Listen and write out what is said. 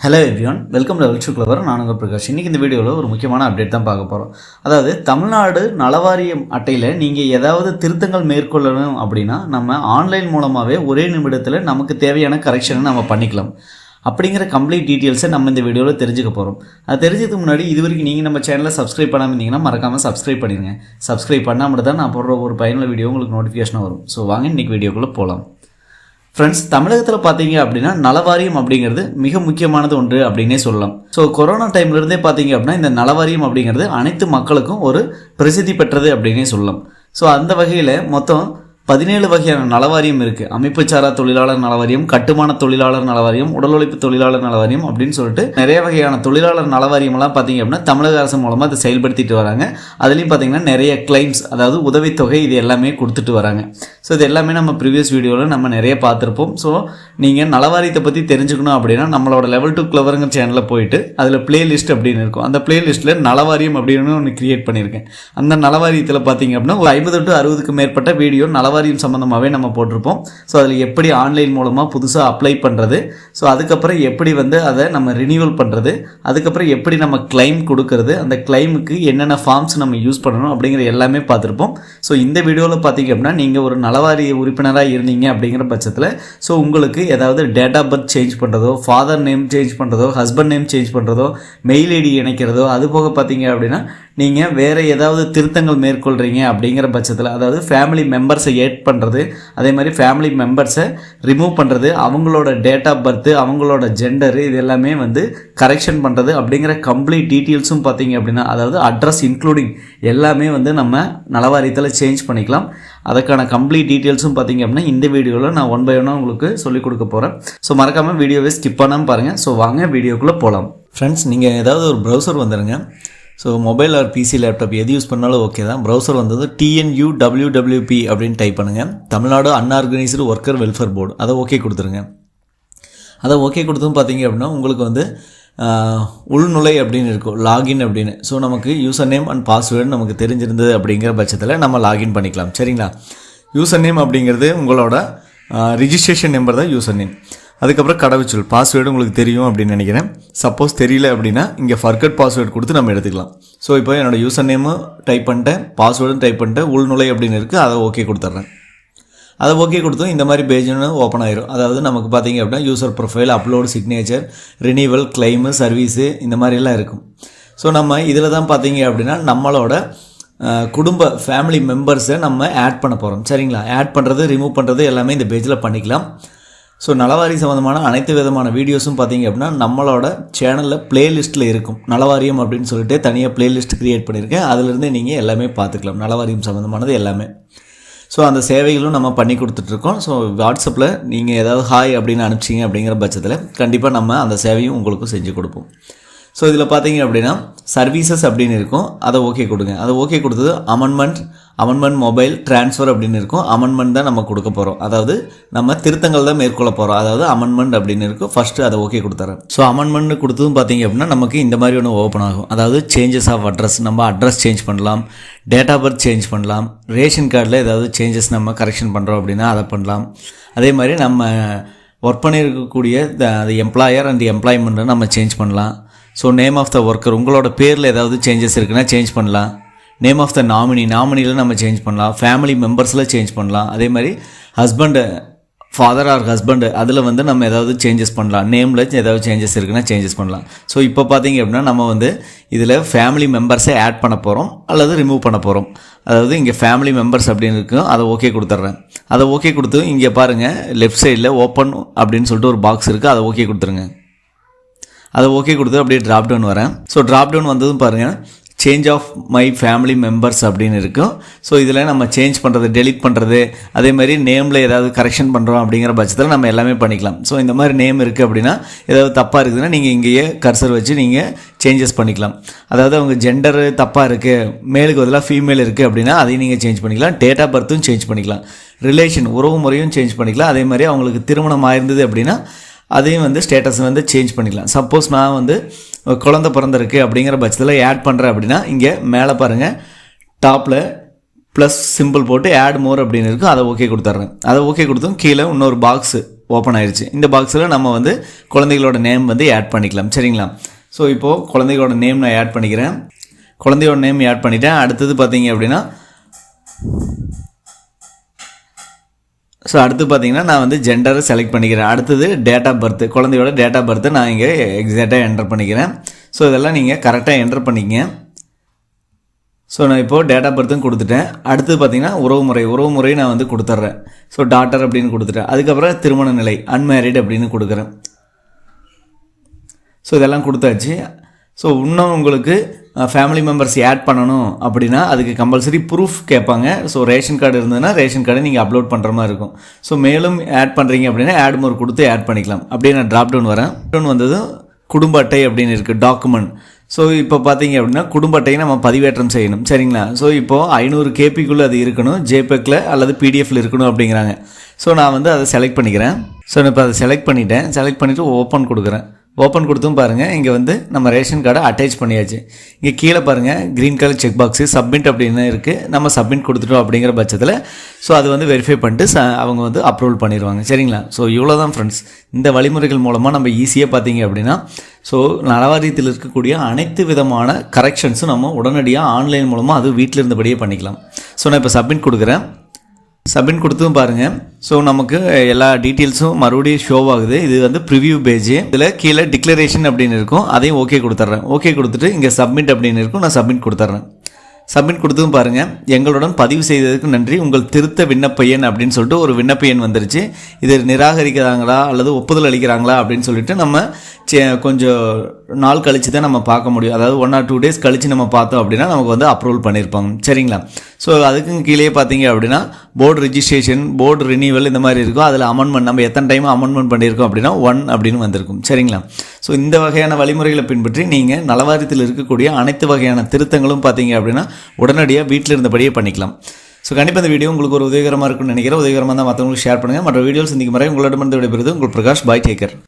Hello everyone welcome level to clever நான் உங்கள் பிரகாஷ். இன்றைக்கி இந்த வீடியோவில் ஒரு முக்கியமான அப்டேட் தான் பார்க்க போகிறோம் அதாவது தமிழ்நாடு நலவாரியம் அட்டையில் நீங்கள் ஏதாவது திருத்தங்கள் மேற்கொள்ளணும் அப்படின்னா நம்ம ஆன்லைன் மூலமாகவே ஒரே நிமிடத்தில் நமக்கு தேவையான கரெக்ஷனை நம்ம பண்ணிக்கலாம். அப்படிங்கிற கம்ப்ளீட் டீட்டெயில்ஸை நம்ம இந்த வீடியோவில் தெரிஞ்சுக்க போகிறோம் அது தெரிஞ்சதுக்கு முன்னாடி இது வரைக்கும் நீங்கள் நம்ம சேனலை சப்ஸ்கிரைப் பண்ணாமல் இருந்தீங்கன்னா மறக்காமல் சப்ஸ்கிரைப் பண்ணிடுங்க சப்ஸ்கிரைப் பண்ணாமல் தான் நான் போடுற ஒரு பயனுள்ள வீடியோ உங்களுக்கு நோட்டிஃபிகேஷன் வரும். ஸோ வாங்க இன்றைக்கி வீடியோக்குள்ளே போகலாம் ஃப்ரெண்ட்ஸ் தமிழகத்தில் பார்த்தீங்க அப்படின்னா நலவாரியம் அப்படிங்கிறது மிக முக்கியமானது ஒன்று அப்படின்னே சொல்லலாம். ஸோ கொரோனா டைம்ல இருந்தே பார்த்தீங்க அப்படின்னா இந்த நலவாரியம் அப்படிங்கிறது அனைத்து மக்களுக்கும் ஒரு பிரசித்தி பெற்றது அப்படின்னே சொல்லலாம். ஸோ அந்த வகையில் மொத்தம் பதினேழு வகையான நலவாரியம் இருக்குது அமைப்புச்சாரா தொழிலாளர் நலவாரியம் கட்டுமான தொழிலாளர் நலவாரியம் உடல் உழைப்பு தொழிலாளர் நலவாரியம் அப்படின்னு சொல்லிட்டு நிறைய வகையான தொழிலாளர் நலவாரியமெல்லாம் பார்த்தீங்க அப்படின்னா தமிழக அரசு மூலமாக அதை செயல்படுத்திட்டு வராங்க. அதுலேயும் பார்த்தீங்கன்னா நிறைய கிளைம்ஸ் அதாவது உதவித்தொகை இது எல்லாமே கொடுத்துட்டு வராங்க. ஸோ இது எல்லாமே நம்ம ப்ரீவியஸ் வீடியோவில் நம்ம நிறைய பார்த்துருப்போம். ஸோ நீங்கள் நலவாரியத்தை பற்றி தெரிஞ்சுக்கணும் அப்படின்னா நம்மளோட லெவல் டூ கிளவருங்க சேனலில் போயிட்டு அதில் பிளேலிஸ்ட் அப்படின்னு இருக்கும். அந்த பிளேலிஸ்ட்டில் நலவாரியம் அப்படின்னு ஒன்று கிரியேட் பண்ணியிருக்கேன். அந்த நலவாரியத்தில் பார்த்தீங்க அப்படின்னா ஒரு ஐம்பது டு அறுபதுக்கு மேற்பட்ட வீடியோ நலவாரியம் சம்மந்தமாகவே நம்ம போட்டிருப்போம். ஸோ அதில் எப்படி ஆன்லைன் மூலமாக புதுசாக அப்ளை பண்ணுறது ஸோ அதுக்கப்புறம் எப்படி வந்து அதை நம்ம ரினியூவல் பண்ணுறது அதுக்கப்புறம் எப்படி நம்ம கிளைம் கொடுக்கறது அந்த கிளைமுக்கு என்னென்ன ஃபார்ம்ஸ் நம்ம யூஸ் பண்ணணும் அப்படிங்கிற எல்லாமே பார்த்துருப்போம். ஸோ இந்த வீடியோவில் பார்த்தீங்க அப்படின்னா நீங்கள் ஒரு நலவாரிய உறுப்பினராக இருந்தீங்க அப்படிங்கிற பட்சத்தில் ஸோ உங்களுக்கு ஏதாவது டேட் ஆஃப் பர்த் சேஞ்ச் பண்ணுறதோ ஃபாதர் நேம் சேஞ்ச் பண்ணுறதோ ஹஸ்பண்ட் நேம் சேஞ்ச் பண்ணுறதோ மெயில் ஐடி இணைக்கிறதோ அது போக பார்த்தீங்க அப்படின்னா நீங்கள் வேறு ஏதாவது திருத்தங்கள் மேற்கொள்கிறீங்க அப்படிங்கிற பட்சத்தில் அதாவது ஃபேமிலி மெம்பர்ஸை ஏட் பண்ணுறது அதே மாதிரி ஃபேமிலி மெம்பர்ஸை ரிமூவ் பண்ணுறது அவங்களோட டேட் ஆஃப் பர்த்து அவங்களோட ஜெண்டரு இது எல்லாமே வந்து கரெக்ஷன் பண்ணுறது அப்படிங்கிற கம்ப்ளீட் டீட்டெயில்ஸும் பார்த்தீங்க அப்படின்னா அதாவது அட்ரஸ் இன்க்ளூடிங் எல்லாமே வந்து நம்ம நலவாரியத்தில் சேஞ்ச் பண்ணிக்கலாம். அதுக்கான கம்ப்ளீட் டீட்டெயில்ஸும் பார்த்தீங்க அப்படின்னா இந்த வீடியோவில் நான் ஒன் பை ஒன்னாக உங்களுக்கு சொல்லிக் கொடுக்க போகிறேன் ஸோ மறக்காமல் வீடியோவை ஸ்கிப் பண்ணாமல் பாருங்கள் ஸோ வாங்க வீடியோக்குள்ளே போகலாம் ஃப்ரெண்ட்ஸ் நீங்கள் ஏதாவது ஒரு ப்ரௌசர் வந்துடுங்க so mobile or PC laptop எது யூஸ் பண்ணாலும் ஓகே தான். ப்ரௌசர் வந்தது டிஎன்யூ டபிள்யூடபிள்யூபி அப்படின்னு டைப் பண்ணுங்கள் Tamil Nadu unorganised worker welfare board அதை ஓகே கொடுத்துருங்க. அதை ஓகே கொடுத்தும் பார்த்தீங்க அப்படின்னா உங்களுக்கு வந்து உள்நுலை உள்நுழை அப்படின்னு இருக்கும். லாகின் அப்படின்னு. ஸோ நமக்கு யூசர் நேம் அண்ட் பாஸ்வேர்டு நமக்கு தெரிஞ்சிருந்தது அப்படிங்கிற பட்சத்தில் நம்ம லாகின் பண்ணிக்கலாம். சரிங்களா? யூசர் நேம் அப்படிங்கிறது உங்களோட ரிஜிஸ்ட்ரேஷன் நம்பர் தான் யூசர் நேம் அதுக்கப்புறம் கடவுச்சொல் பாஸ்வேர்டு உங்களுக்கு தெரியும் அப்படின்னு நினைக்கிறேன். சப்போஸ் தெரியல அப்படின்னா இங்கே ஃபர்கட் பாஸ்வேர்டு கொடுத்து நம்ம எடுத்துக்கலாம். ஸோ இப்போ என்னோடய யூசர் நேமும் டைப் பண்ணிட்டேன் பாஸ்வேர்டும் டைப் பண்ணிட்டேன் உள்நுழை அப்படின்னு இருக்குது அதை ஓகே கொடுத்துட்றேன். அதை ஓகே கொடுத்தும் இந்த மாதிரி பேஜ்னு ஓப்பன் ஆயிரும். அதாவது நமக்கு பார்த்தீங்க அப்படின்னா user profile upload signature renewal claim service இந்த மாதிரிலாம் இருக்கும். ஸோ நம்ம இதில் தான் பார்த்தீங்க அப்படின்னா நம்மளோட குடும்ப ஃபேமிலி மெம்பர்ஸை நம்ம ஆட் பண்ண போகிறோம் சரிங்களா? ஆட் பண்ணுறது ரிமூவ் பண்ணுறது எல்லாமே இந்த பேஜில் பண்ணிக்கலாம். ஸோ நலவாரி சம்மந்தமான அனைத்து விதமான வீடியோஸும் பார்த்தீங்க அப்படின்னா நம்மளோட சேனலில் பிளேலிஸ்ட்டில் இருக்கும். நலவாரியம் அப்படின்னு சொல்லிட்டு தனியாக பிளேலிஸ்ட் க்ரியேட் பண்ணியிருக்கேன். அதிலிருந்து நீங்கள் எல்லாமே பார்த்துக்கலாம். நலவாரியம் சம்மந்தமானது எல்லாமே. ஸோ அந்த சேவைகளும் நம்ம பண்ணி கொடுத்துட்ருக்கோம். ஸோ வாட்ஸ்அப்பில் நீங்கள் ஏதாவது ஹாய் அப்படின்னு அனுப்பிச்சிங்க அப்படிங்கிற பட்சத்தில் கண்டிப்பாக நம்ம அந்த சேவையும் உங்களுக்கும் செஞ்சு கொடுப்போம். ஸோ இதில் பார்த்தீங்க அப்படின்னா சர்வீசஸ் அப்படின்னு இருக்கும். அதை ஓகே கொடுங்க. அதை ஓகே கொடுத்தது அமெண்ட்மெண்ட் அமெண்ட்மெண்ட் மொபைல் ட்ரான்ஸ்ஃபர் அப்படின்னு இருக்கும். அமெண்ட்மெண்ட் தான் நம்ம கொடுக்க போகிறோம் அதாவது நம்ம திருத்தங்கள் தான் மேற்கொள்ள போகிறோம் அதாவது அமெண்ட்மெண்ட் அப்படின்னு இருக்கும். ஃபஸ்ட்டு அதை ஓகே கொடுத்துறேன். ஸோ அமெண்ட்மெண்ட் கொடுத்ததும் பார்த்தீங்க அப்படின்னா நமக்கு இந்த மாதிரி ஒன்று ஓப்பன் ஆகும். அதாவது சேஞ்சஸ் ஆஃப் அட்ரஸ் நம்ம அட்ரஸ் சேஞ்ச் பண்ணலாம். டேட் ஆஃப் பர்த் சேஞ்ச் பண்ணலாம். ரேஷன் கார்டில் ஏதாவது சேஞ்சஸ் நம்ம கரெக்ஷன் பண்ணுறோம் அப்படின்னா அதை பண்ணலாம். அதே மாதிரி நம்ம ஒர்க் பண்ணியிருக்கக்கூடிய எம்ப்ளாயர் அண்ட் எம்ப்ளாய்மெண்ட்டை நம்ம சேஞ்ச் பண்ணலாம். So name of the worker உங்களோட பேரில் ஏதாவது சேஞ்சஸ் இருக்குன்னா சேஞ்ச் பண்ணலாம். நேம் ஆஃப் த நாமினி நாமினியில் நம்ம சேஞ்ச் பண்ணலாம். ஃபேமிலி மெம்பர்ஸில் சேஞ்ச் பண்ணலாம். அதே மாதிரி ஹஸ்பண்டு ஃபாதர் ஆர் ஹஸ்பண்டு அதில் வந்து நம்ம ஏதாவது சேஞ்சஸ் பண்ணலாம். நேமில் ஏதாவது சேஞ்சஸ் இருக்குன்னா சேஞ்சஸ் பண்ணலாம். ஸோ இப்போ பார்த்தீங்க அப்படின்னா நம்ம வந்து இதில் ஃபேமிலி மெம்பர்ஸை ஆட் பண்ண போகிறோம் அல்லது ரிமூவ் பண்ண போகிறோம் அதாவது இங்கே ஃபேமிலி மெம்பர்ஸ் அப்படின்னு இருக்கும் அதை ஓகே கொடுத்துட்றேன் அதை ஓகே கொடுத்து இங்கே பாருங்கள் லெஃப்ட் சைடில் ஓப்பன் அப்படின்னு சொல்லிட்டு ஒரு பாக்ஸ் இருக்குது அதை ஓகே கொடுத்துருங்க. அதை ஓகே கொடுத்து அப்படியே ட்ராப் டவுன் வரேன். ஸோ ட்ராப் டவுன் வந்ததும் பாருங்கள் change of my family members அப்படின்னு இருக்கும் ஸோ இதில் நம்ம சேஞ்ச் பண்ணுறது டெலிட் பண்ணுறது அதே மாதிரி நேமில் ஏதாவது கரெக்ஷன் பண்ணுறோம் அப்படிங்கிற பட்சத்தில் நம்ம எல்லாமே பண்ணிக்கலாம். ஸோ இந்த மாதிரி நேம் இருக்குது அப்படின்னா ஏதாவது தப்பாக இருக்குதுன்னா நீங்கள் இங்கேயே கர்சர் வச்சு நீங்கள் சேஞ்சஸ் பண்ணிக்கலாம். அதாவது அவங்க ஜெண்டரு தப்பாக இருக்குது மேலுக்கு பதிலாக ஃபீமேல் இருக்குது அப்படின்னா அதையும் நீங்கள் சேஞ்ச் பண்ணிக்கலாம். டேட் ஆஃப் பர்த்தும் சேஞ்ச் பண்ணிக்கலாம். ரிலேஷன் உறவு முறையும் சேஞ்ச் பண்ணிக்கலாம். அதே மாதிரி அவங்களுக்கு திருமணம் ஆயிருந்தது அப்படின்னா அதையும் வந்து ஸ்டேட்டஸ் வந்து சேஞ்ச் பண்ணிக்கலாம். சப்போஸ் நான் வந்து குழந்த பிறந்திருக்கு அப்படிங்கிற பட்சத்தில் ஆட் பண்ணுறேன் அப்படின்னா இங்கே மேலே பாருங்கள் டாப்பில் ப்ளஸ் சிம்பிள் போட்டு ஆட் மோர் அப்படின்னு இருக்கும் அதை ஓகே கொடுத்துட்றேன் அதை ஓகே கொடுத்தும் கீழே இன்னொரு பாக்ஸு ஓப்பன் ஆயிடுச்சு இந்த பாக்ஸில் நம்ம வந்து குழந்தைகளோட நேம் வந்து ஆட் பண்ணிக்கலாம். சரிங்களா? ஸோ இப்போது குழந்தைகளோட நேம் நான் ஆட் பண்ணிக்கிறேன். குழந்தையோட நேம் ஆட் பண்ணிட்டேன். அடுத்தது பார்த்தீங்க அப்படின்னா ஸோ அடுத்து பார்த்தீங்கன்னா நான் வந்து ஜெண்டரை செலக்ட் பண்ணிக்கிறேன். அடுத்தது டேட் ஆஃப் பர்த் குழந்தையோட டேட் ஆஃப் பர்த்து நான் இங்கே எக்ஸாக்டாக என்டர் பண்ணிக்கிறேன். ஸோ இதெல்லாம் நீங்கள் கரெக்டாக என்டர் பண்ணிக்கங்க. ஸோ நான் இப்போது டேட் ஆஃப் பர்த்தும் கொடுத்துட்டேன். அடுத்து பார்த்தீங்கன்னா உறவுமுறை உறவுமுறை நான் வந்து கொடுத்துட்றேன் ஸோ டாட்டர் அப்படின்னு கொடுத்துட்டேன். அதுக்கப்புறம் திருமண நிலை அன்மேரிட் அப்படின்னு கொடுக்குறேன். ஸோ இதெல்லாம் கொடுத்தாச்சு. ஸோ இன்னும் உங்களுக்கு ஃபேமிலி மெம்பர்ஸ் ஆட் பண்ணணும் அப்படின்னா அதுக்கு கம்பல்சரி ப்ரூஃப் கேட்பாங்க. ஸோ ரேஷன் கார்டு இருந்ததுன்னா ரேஷன் கார்டை நீங்கள் அப்லோட் பண்ணுற மாதிரி இருக்கும். ஸோ மேலும் ஆட் பண்ணுறீங்க அப்படின்னா ஆட் மோர் கொடுத்து ஆட் பண்ணிக்கலாம். அப்படியே நான் ட்ராப் டவுன் வரேன். டவுன் வந்ததும் குடும்ப அட்டை அப்படின்னு இருக்குது டாக்குமெண்ட் ஸோ இப்போ பார்த்தீங்க அப்படின்னா குடும்ப அட்டையை நம்ம பதிவேற்றம் செய்யணும். சரிங்களா? ஸோ இப்போது ஐநூறு கேபிக்குள்ளே அது இருக்கணும் ஜேபெக்கில் அல்லது பிடிஎஃப்ல இருக்கணும் அப்படிங்கிறாங்க. ஸோ நான் வந்து அதை செலக்ட் பண்ணிக்கிறேன். ஸோ நான் இப்போ அதை செலக்ட் பண்ணிட்டேன். செலக்ட் பண்ணிவிட்டு ஓப்பன் கொடுக்குறேன். ஓப்பன் கொடுத்தும் பாருங்கள் இங்கே வந்து நம்ம ரேஷன் கார்டை அட்டாச் பண்ணியாச்சு. இங்கே கீழே பாருங்கள் green colour check box submit அப்படின்னு இருக்குது நம்ம சப்மிட் கொடுத்துட்டோம் அப்படிங்கிற பட்சத்தில் ஸோ அது வந்து வெரிஃபை பண்ணிட்டு ச அவங்க வந்து அப்ரூவல் பண்ணிடுவாங்க சரிங்களா? ஸோ இவ்வளோ தான் ஃப்ரெண்ட்ஸ் இந்த வழிமுறைகள் மூலமாக நம்ம ஈஸியாக பார்த்தீங்க அப்படின்னா ஸோ நலவாரியத்தில் இருக்கக்கூடிய அனைத்து விதமான கரெக்ஷன்ஸும் நம்ம உடனடியாக ஆன்லைன் மூலமாக அது வீட்டில் இருந்தபடியே பண்ணிக்கலாம். ஸோ நான் இப்போ சப்மிட் கொடுக்குறேன். சப்மிட் கொடுத்தும் பாருங்கள் ஸோ நமக்கு எல்லா டீட்டெயில்ஸும் மறுபடியும் ஷோ ஆகுது. இது வந்து ப்ரிவியூ பேஜ் இதில் கீழே டிக்ளரேஷன் அப்படின்னு இருக்கும். அதையும் ஓகே கொடுத்துட்றேன். ஓகே கொடுத்துட்டு இங்கே சப்மிட் அப்படின்னு இருக்கும். நான் சப்மிட் கொடுத்துட்றேன். சப்மிட் கொடுத்ததும் பாருங்கள் எங்களுடன் பதிவு செய்ததுக்கு நன்றி. உங்கள் திருத்த விண்ணப்ப எண் அப்படின்னு சொல்லிட்டு ஒரு விண்ணப்ப எண் வந்துருச்சு. இது நிராகரிக்கிறாங்களா? அல்லது ஒப்புதல் அளிக்கிறாங்களா? அப்படின்னு சொல்லிட்டு நம்ம சே- கொஞ்சம் நாள் கழித்து தான் நம்ம பார்க்க முடியும். அதாவது ஒன் ஆர் டூ டேஸ் கழித்து நம்ம பார்த்தோம் அப்படின்னா நமக்கு வந்து அப்ரூவல் பண்ணியிருப்பாங்க. சரிங்களா? ஸோ அதுக்கும் கீழே பார்த்தீங்க அப்படின்னா போர்டு ரிஜிஸ்ட்ரேஷன் போர்டு ரினியூவல் இந்த மாதிரி இருக்கும். அதில் அமெண்ட்மெண்ட் நம்ம எத்தனை டைம் அமெண்ட்மெண்ட் பண்ணியிருக்கோம் அப்படின்னா ஒன் அப்படின்னு வந்திருக்கும். சரிங்களா? ஸோ இந்த வகையான வழிமுறைகளை பின்பற்றி நீங்கள் நலவாரியத்தில் இருக்கக்கூடிய அனைத்து வகையான திருத்தங்களும் பார்த்தீங்க அப்படின்னா உடனடியாக வீட்டில் இருந்தபடியே பண்ணிக்கலாம். ஸோ கண்டிப்பாக இந்த வீடியோ உங்களுக்கு ஒரு உதவிகரமாக இருக்கும்னு நினைக்கிறேன். உதவிகரமாக தான் மற்றவங்களுக்கு ஷேர் பண்ணுங்கள் மற்ற வீடியோஸ் சந்திக்கும் வரை உங்களிடமிருந்து விடைபெறுது உங்கள் பிரகாஷ் பாய் டேக்கர்